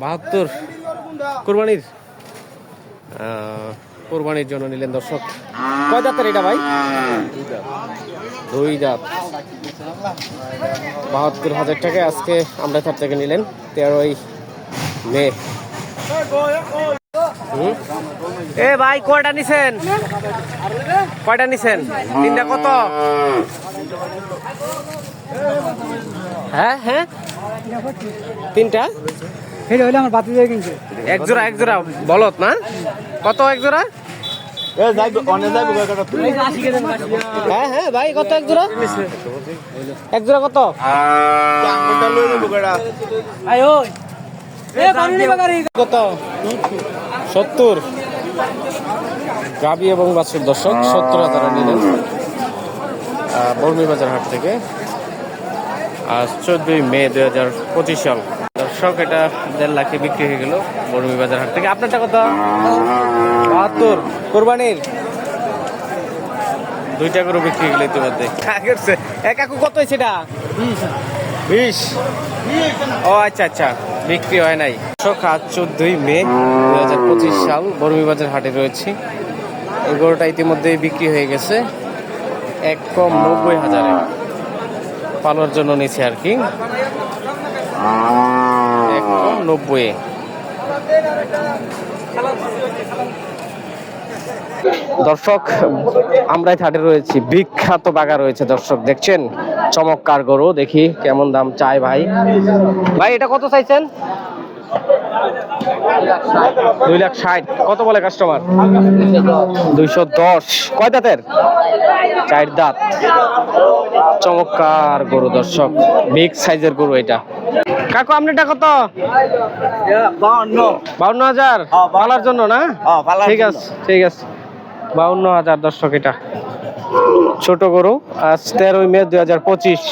বাহাত্তর কোরবানির কোরবানির জন্য নিলেন দর্শক। কয় এটা ভাই? দুই দাঁত বাহাত্তর হাজার টাকা আজকে আমরা তার থেকে নিলেন তেরোই মে? এ ভাই, কয়টা নিছেন? কয়টা নিছেন? তিনটা কত? হ্যাঁ হ্যাঁ? তিনটা? এটা হইলে আমার বাতি দিয়ে কিনছে। এক জোড়া এক জোড়া। বলত না? কত এক জোড়া? হ্যাঁ হ্যাঁ ভাই কত এক জোড়া? এক জোড়া কত? সত্তর। গাবি এবং বাছুর দর্শক সত্তর হাজার নিলেন। বর্মি বাজার হাট থেকে। আজ চোদ্দই মে দুই হাজার পঁচিশ সাল। দর্শক এটা দেড় লাখে বিক্রি হয়ে গেল বর্মি বাজার হাট থেকে। আপনারটা কত? বাহাত্তর। কোরবানির? দুইটা করে বিক্রি গেল ইতিমধ্যে। এক কাকু কত হয়েছে এটা? বিশ। ও আচ্ছা আচ্ছা। বিক্রি হয় নাই। আজ চোদ্দই মে দু হাজার পঁচিশ সাল বরমি বাজার হাটে রয়েছে। এই গরুটা ইতিমধ্যেই বিক্রি হয়ে গেছে এক কম নব্বই হাজারে। পালোর জন্য নিচে আর কি। নব্বই। দর্শক, আমরাই হাটে রয়েছি। বিখ্যাত বাগা রয়েছে দর্শক, দেখছেন? চমৎকার গরু, দেখি কেমন দাম চাই ভাই। ভাই, এটা কত চাইছেন? দুই লাখ ষাট। কত বলে কাস্টমার দুইশো দশ। কয় দাঁতের? চার দাঁত। চমৎকার গরু দর্শক। বিগ সাইজের গরু এটা। কাকু আপনারটা কত? বাউন্ন। বাউন্ন হাজার? হ্যাঁ, পালার জন্য না? হ্যাঁ, ঠিক আছে ঠিক আছে। বাউন্ন হাজার দর্শক এটা। ছোট গরু আজ তেরোই মে দুই হাজার পঁচিশ।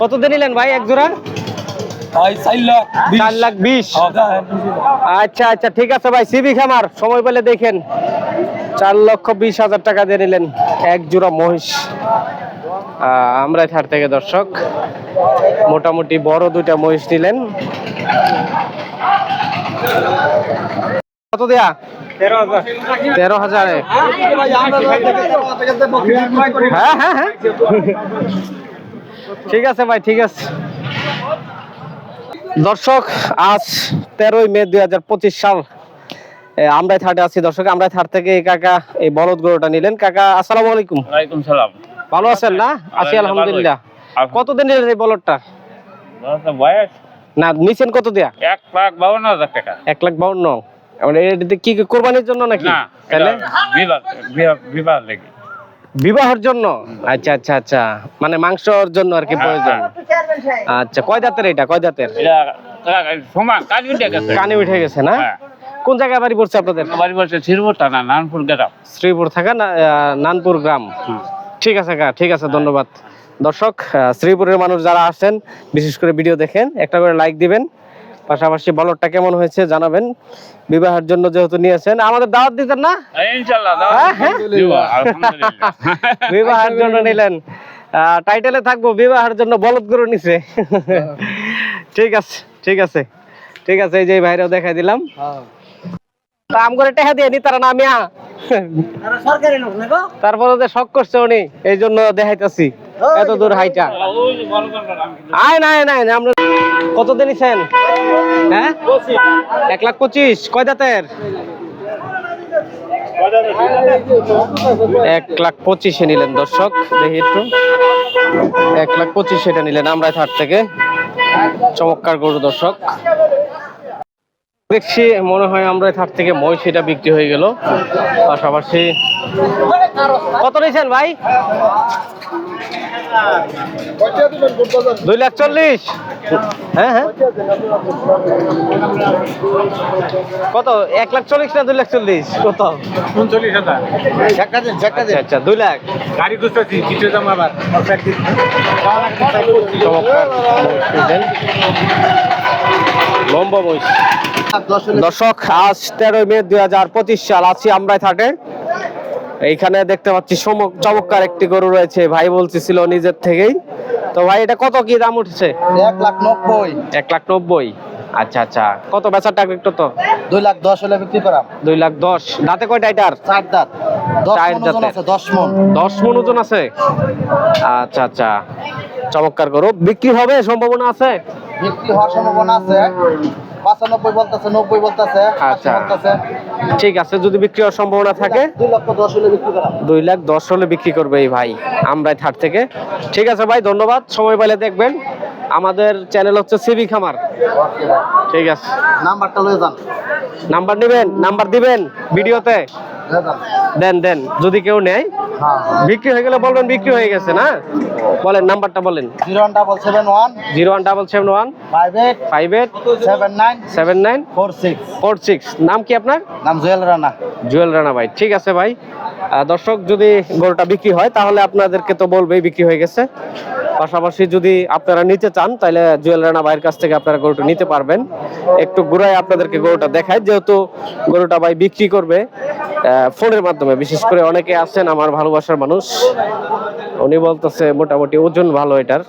কত দিয়ে নিলেন ভাই এক জোড়া? চার লাখ চার লাখ বিশ। আচ্ছা আচ্ছা ঠিক আছে ভাই সিবি খামার সময় পেলে দেখেন। চার লক্ষ বিশ হাজার টাকা দিয়ে নিলেন। এক জোড়া মহিষ। আহ, আমরা ছাড় থেকে দর্শক মোটামুটি বড় দুইটা মহিষ নিলেন। কত দেয়া? তেরো হাজারে। হ্যাঁ হ্যাঁ হ্যাঁ। ঠিক আছে ভাই ঠিক আছে। দর্শক আজ তেরোই মে দুই হাজার পঁচিশ সাল। আমরাই থার্ডে আছি দর্শক আমরাই থার্ড থেকে এই কাকা এই বলদ গরুটা নিলেন। কাকা আসসালামু আলাইকুম। ওয়ালাইকুম সালাম। ভালো আছেন না? আছি আলহামদুলিল্লাহ। কতদিন এই বয়স? না নিছেন কত দিয়া? এক লাখ বাউন্ন হাজার টাকা। এক লাখ বাউন্ন। মানে এটাতে কি কোরবানির জন্য নাকি? তাহলে? বিবাহ লেগে। বিবাহের জন্য? আচ্ছা আচ্ছা আচ্ছা। মানে মাংসর জন্য আর কি প্রয়োজন। আচ্ছা কয় দাঁতের এটা? কয় দাঁতের? কানে উঠে গেছে। না? হ্যাঁ। কোন জায়গায় বাড়ি পড়ছে আপনাদের? বাড়ি বলছে শ্রীপুর থানা নানপুর গ্রাম। শ্রীপুর থাকা নানপুর গ্রাম। হুম। ঠিক আছে কা ঠিক আছে ধন্যবাদ। দর্শক শ্রীপুরের মানুষ যারা আসেন বিশেষ করে ভিডিও দেখেন একটা করে লাইক দিবেন। পাশাপাশি বলরটা কেমন হয়েছে জানাবেন। বিবাহের জন্য যেহেতু নিয়েছেন আমাদের দাওয়াত দিতেন না। হ্যাঁ, হ্যাঁ। বিবাহের জন্য নিলেন। আহ, টাইটেলে থাকব বিবাহের জন্য বলদ গরু নিছে। ঠিক আছে ঠিক আছে। ঠিক আছে এই যে ভাইরাও দেখাই দিলাম। আম করে টেহা দিয়ে নি তারা নামিয়া না গো তারপরে যে শখ করছে উনি এই জন্য দেখাইতাছি। এত দূর হাইটা। আয় নাই নাই নাই, আমরা কত দিন হ্যাঁ? এক লাখ পঁচিশ কয় দাঁতের? এক লাখ পঁচিশে নিলেন দর্শক দেখি একটু। এক লাখ পঁচিশে এটা নিলেন আমরা থার থেকে। চমৎকার গরু দর্শক। দেখছি মনে হয় আমরা থার থেকে মহিষিটা বিক্রি হয়ে গেল। পাশাপাশি কত নিয়েছেন ভাই? দুই লাখ চল্লিশ। হ্যাঁ হ্যাঁ। কত? এক লাখ চল্লিশ না দুই লাখ চল্লিশ? কত? উনচল্লিশ হাজার। আচ্ছা আচ্ছা দুই লাখ। গাড়ি খুঁজতেছি কিছু দাম আবার। চমৎকার। মহিষ দেন। লম্বা মহিষ। দর্শক আজ তেরোই মে দুই হাজার পঁচিশ সাল আছি আমরাই থাটে এইখানে দেখতে পাচ্ছি চমৎকার একটি গরু রয়েছে। ভাই বলতেছিল নিজের থেকেই। তো ভাই এটা কত কি দাম উঠছে? এক লাখ নব্বই। এক লাখ নব্বই। আচ্ছা আচ্ছা। কত বেচার টাকা একটু তো? দুই লাখ দশ হলে বিক্রি করা দুই লাখ দশ। দাঁতে কয়টা এটার? চার দাঁত। আছে দশ মন। দশ মন ওজন আছে? আচ্ছা আচ্ছা। চমৎকার করো বিক্রি হবে সম্ভাবনা আছে? বিক্রি হওয়ার সম্ভাবনা আছে। পঁচানব্বই বলতেছে নব্বই বলতেছে আচ্ছা। ঠিক আছে যদি বিক্রি হওয়ার সম্ভাবনা থাকে? দুই লক্ষ দশ হলে বিক্রি দুই লাখ দশ হলে বিক্রি করবে এই ভাই আমরাই থার থেকে। ঠিক আছে ভাই ধন্যবাদ। সময় পেলে দেখবেন। আমাদের চ্যানেল হচ্ছে সিবি খামার। ঠিক আছে। নাম্বারটা লয়ে যান। নাম্বার নেবেন নাম্বার দিবেন ভিডিওতে। দেন দেন। যদি কেউ নেয় হ্যাঁ। বিক্রি হয়ে গেলে বলবেন বিক্রি হয়ে গেছে না? বলেন নাম্বারটা বলেন। Zero one double seven one zero one double seven one five eight five eight seven nine seven nine four six four six. নাম কি আপনার? নাম জুয়েল রানা। জুয়েল রানা ভাই। ঠিক আছে ভাই। দর্শক যদি গরুটা বিক্রি হয় তাহলে আপনাদেরকে তো বলবেই বিক্রি হয়ে গেছে। পাশাপাশি যদি আপনারা নিতে চান তাহলে জুয়েল রানা ভাইয়ের কাছ থেকে আপনারা গরুটা নিতে পারবেন। একটু ঘুরায় আপনাদেরকে গরুটা দেখায় যেহেতু গরুটা ভাই বিক্রি করবে ফোনের মাধ্যমে। বিশেষ করে অনেকে আছেন আমার ভালোবাসার মানুষ। উনি বলতেছে, মোটামুটি ওজন ভালো এটার।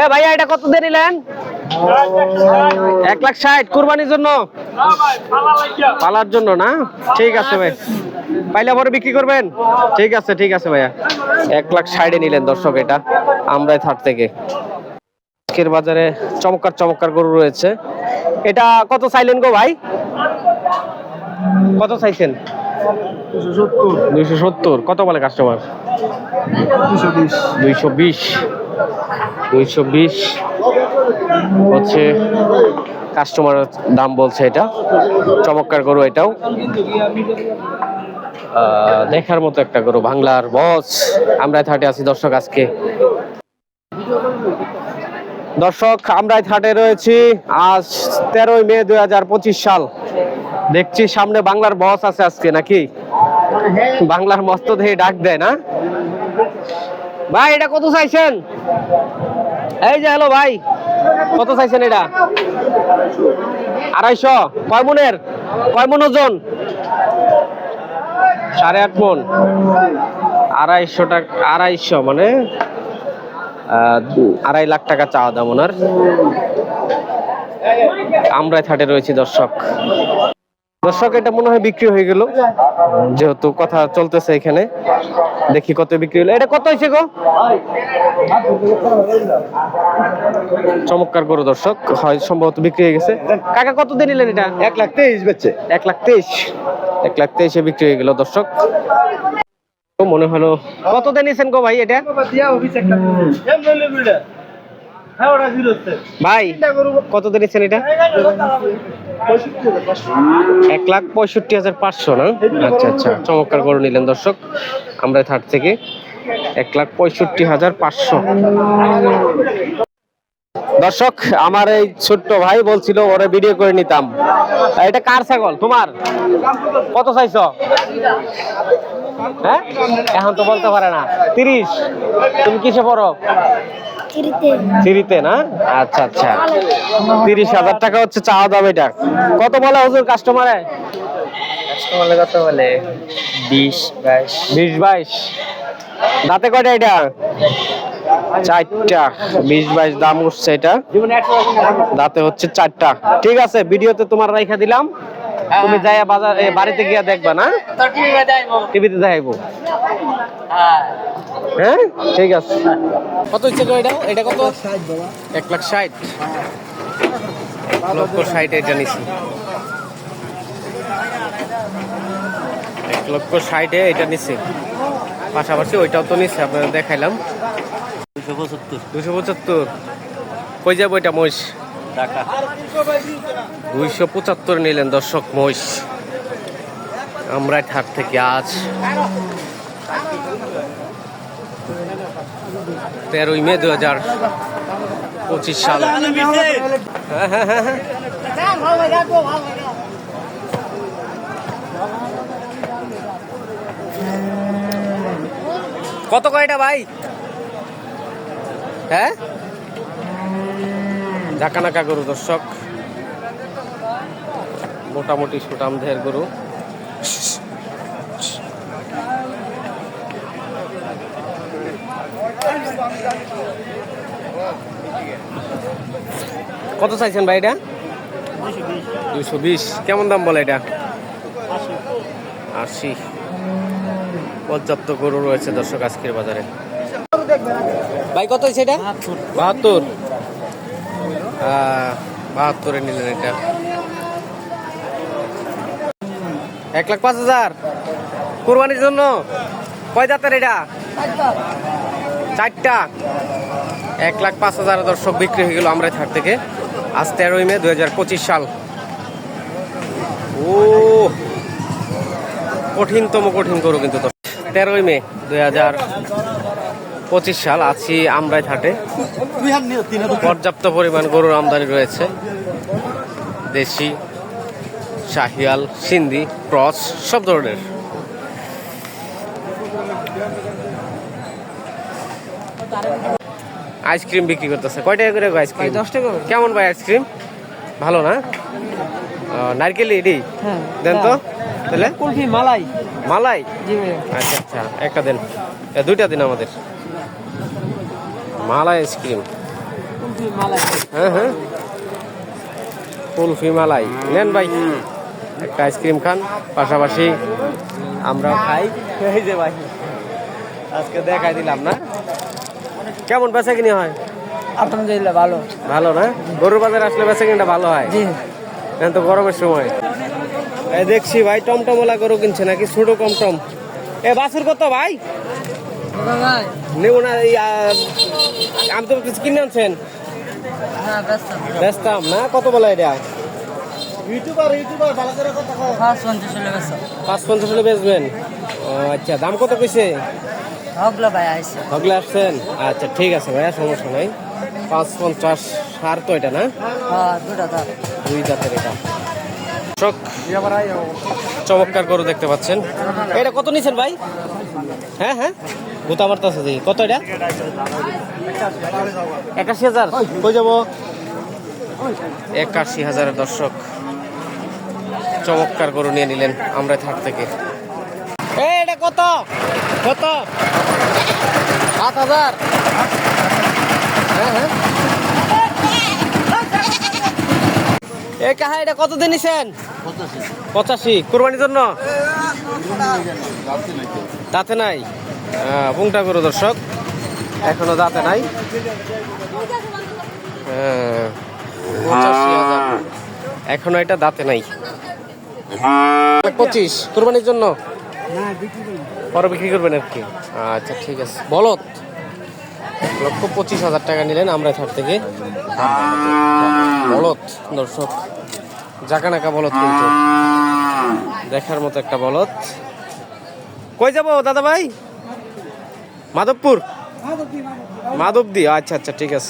এ ভাইয়া, এটা কত দেরি নিলেন এক লাখ ষাট কুরবানির জন্য? পালার জন্য না? ঠিক আছে ভাই। পাইলে পরে বিক্রি করবেন? ঠিক আছে ঠিক আছে ভাইয়া। এক লাখ ষাটে নিলেন দর্শক এটা আমরাই থার থেকে। আজকের বাজারে চমৎকার চমৎকার গরু রয়েছে। এটা কত চাইলেন গো ভাই? কত চাইছেন? দুইশো সত্তর। কত বলে কাস্টমার দুইশো বিশ। দুইশো বিশ। হচ্ছে কাস্টমার দাম বলছে এটা। চমৎকার গরু এটাও। দেখার মতো একটা গরু, বাংলার বস। আমরা থার্টে আছি, দর্শক আজকে। দর্শক আমরা থার্টে রয়েছি। আজ তেরোই মে দুই হাজার পঁচিশ সাল। দেখছি সামনে বাংলার বস আছে আজকে, নাকি? বাংলার মস্ত দেখে ডাক দেয় না? ভাই, এটা কত চাইছেন? এই যে, হ্যালো ভাই, কত চাইছেন এটা? আড়াইশো। কয় মনের? কয় মন ওজন? সাড়ে আট মন। আড়াইশো টাকা, আড়াইশো মানে আড়াই লাখ টাকা চাওয়া দাম ওনার। আমরা থার্টে রয়েছি, দর্শক। দর্শক এটা মনে হয় বিক্রি হয়ে গেল। যেহেতু কথা চলতেছে এখানে। দেখি কত বিক্রি হলো। এটা কত হয়েছে গো? চমৎকার গরু দর্শক হয় সম্ভবত বিক্রি হয়ে গেছে। কাকা কত দিয়ে নিলেন এটা? এক লাখ তেইশ বেচছে। এক লাখ তেইশ। এক লাখ তেইশে বিক্রি হয়ে গেল দর্শক। তো মনে হলো কত দিয়ে নিয়েছেন গো ভাই এটা? ভাই কত দিয়ে নিয়েছেন এটা? এক লাখ পঁয়ষট্টি হাজার পাঁচশো না? আচ্ছা আচ্ছা চমৎকার গরু নিলেন দর্শক। আমরা থার্ড থেকে এক লাখ পঁয়ষট্টি হাজার পাঁচশো। দর্শক আমার এই ছোট্ট ভাই বলছিল ওরে ভিডিও করে নিতাম। এটা কার ছাগল? তোমার? কত চাইছ? হ্যাঁ? এখন তো বলতে পারে না। তিরিশ। তুমি কিসে পড়ো? থ্রিতে না? আচ্ছা আচ্ছা। তিরিশ হাজার টাকা হচ্ছে চাওয়া দাম এটা। কত বলে হুজুর কাস্টমারে কাস্টমার কত বলে? বিশ বাইশ। বিশ বাইশ। দাঁতে কয়টা এটা? চারটা। বিশ বাইশ দাম উঠছে এটা। দাঁতে হচ্ছে চারটা। ঠিক আছে ভিডিওতে তোমার রাইখা দিলাম। তুমি যাইয়া বাজার বাড়িতে গিয়া দেখবা না? টিভিতে দেখাইবো। হ্যাঁ? ঠিক আছে। কত হচ্ছে গো এটা? এটা কত? এক লাখ ষাট। লক্ষ ষাট এটা নিছি। এক লক্ষ ষাটে এটা নিছি। পাশাপাশি ওইটাও তো নিচ্ছে আপনাদের দেখাইলাম। দুশো পঁচাত্তর। দুশো পঁচাত্তর। কই যাব এটা মহিষ? দুইশো পঁচাত্তর নিলেন দর্শক মহিষ। আমরা ঠাট থেকে আজ তেরোই মে দু হাজার পঁচিশ সাল। হ্যাঁ হ্যাঁ হ্যাঁ কত কয়টা ভাই? হ্যাঁ? ঝাঁকানাকা গরু দর্শক। মোটামুটি সুটাম ধের গরু। কত চাইছেন ভাই এটা? দুইশো বিশ। কেমন দাম বলে এটা? আশি। পর্যাপ্ত গরু রয়েছে দর্শক আজকের বাজারে। ভাই কত হয়েছে এটা? বাহাত্তর। বাহাত্তরে নিলেন এটা। এক লাখ পাঁচ হাজার। কোরবানির জন্য কয় জাতের এটা? চারটা। এক লাখ পাঁচ হাজার দর্শক বিক্রি হয়ে গেল আমরা থাক থেকে। আজ তেরোই মে দুই হাজার পঁচিশ সাল। ও, কঠিনতম কঠিন করো কিন্তু তেরোই মে দুই হাজার পঁচিশ সাল আছি আমরাই থাটে পর্যাপ্ত পরিমাণ গরুর আমদানি রয়েছে। দেশি শাহিয়াল সিন্ধি ক্রস সব ধরনের। আইসক্রিম বিক্রি করতেছে। কয় টাকা করে আইসক্রিম? দশ টাকা কেমন ভাই আইসক্রিম? ভালো না? নারকেল এডি হ্যাঁ দেন তো। তাহলে? কুলফি মালাই। মালাই? জি আচ্ছা আচ্ছা একটা দিন। দুইটা দিন আমাদের। মালাই আইসক্রিম। কুলফি মালাই হ্যাঁ হ্যাঁ। কুলফি মালাই। নেন ভাই একটা আইসক্রিম খান। পাশাপাশি আমরাও খাই। এই যে ভাই আজকে দেখাই দিলাম না। কেমন বেচা কিনি হয়? আলহামদুলিল্লাহ ভালো। ভালো না? গরুর বাজার আসলে বেচা কিনিটা ভালো হয়? এখন তো গরমের সময়। এই দেখছি ভাই টমটমলা গরু কিনছে নাকি? ছোট টমটম। এ বাছুর কত ভাই? নেব না আমি তো কিছু কিনে আনছেন? হ্যাঁ ব্যস্ত। বেচতাম না? কত বলা এটা? পাঁচ পঞ্চাশ হলে বেচবেন? ও আচ্ছা দাম কত কইছে? হগলা আসছেন? আচ্ছা ঠিক আছে ভাইয়া সমস্যা নাই। পাঁচ পঞ্চাশ সার তো এটা না? হ্যাঁ দুই জাতের এটা। চক চমৎকার গরু দেখতে পাচ্ছেন। এটা কত নিছেন ভাই? হ্যাঁ হ্যাঁ। গোতা মারতেছে দেখি। কত এটা? একাশি হাজার। কই যাব? একাশি হাজারের দর্শক। চমৎকার গরু নিয়ে নিলেন আমরা থাক থেকে। এটা কত? কত? সাত হাজার। হ্যাঁ হ্যাঁ এ কাহা এটা কত দিন নিছেন? পঁচাশি। কোরবানির জন্য? দাঁতে নাই। পুংটা করো দর্শক এখনও দাঁতে নাই। হ্যাঁ, এখনও এটা দাঁতে নাই। পঁচিশ কোরবানির জন্য? পরে বিক্রি করবেন আর কি। আচ্ছা ঠিক আছে। বলত লক্ষ পঁচিশ হাজার টাকা নিলেন আমরা ছাড় থেকে। বলত দর্শক জাকানাকা বলত কিন্তু। দেখার মতো একটা বলত কই যাব দাদা ভাই মাধবপুর? মাধবদি আচ্ছা আচ্ছা ঠিক আছে।